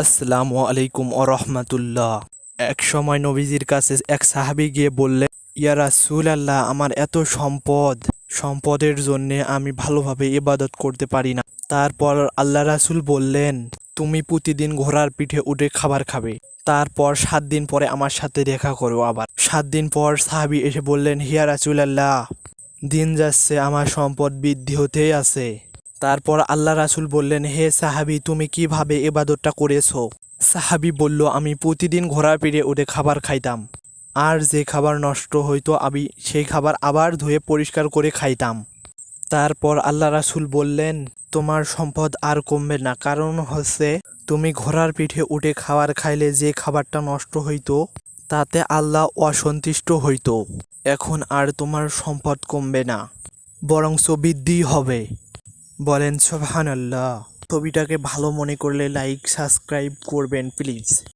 আসসালামু আলাইকুম ও রহমতুল্লাহ। এক সময় নবীজির কাছে এক সাহাবি গিয়ে বললেন ইয়া রাসূল আল্লাহ আমার এত সম্পদ, সম্পদের জন্যে আমি ভালোভাবে ইবাদত করতে পারি না। তারপর আল্লাহ রাসূল বললেন, তুমি প্রতিদিন ঘোড়ার পিঠে উঠে খাবার খাবে। তারপর সাত দিন পরে আমার সাথে দেখা করো আবার। সাত দিন পর সাহাবি এসে বললেন, হিয়া রাসুল আল্লাহ দিন যাচ্ছে, আমার সম্পদ বৃদ্ধি হতেই আছে। তারপর আল্লাহ রাসুল বললেন, হে সাহাবি, তুমি কীভাবে এবাদতটা করেছ? সাহাবি বলল, আমি প্রতিদিন ঘোড়ার পিঠে উঠে খাবার খাইতাম। আর যে খাবার নষ্ট হইতো, আমি সেই খাবার আবার ধুয়ে পরিষ্কার করে খাইতাম। তারপর আল্লাহ রাসুল বললেন, তোমার সম্পদ আর কমবে না। কারণ হচ্ছে, তুমি ঘোড়ার পিঠে উঠে খাবার খাইলে যে খাবারটা নষ্ট হইতো, তাতে আল্লাহ অসন্তুষ্ট হইতো। এখন আর তোমার সম্পদ কমবে না বরঞ্চ বৃদ্ধি হবে। বলেন সোভান আল্লাহ ছবিটাকে ভালো মনে করলে লাইক সাবস্ক্রাইব করবেন প্লিজ।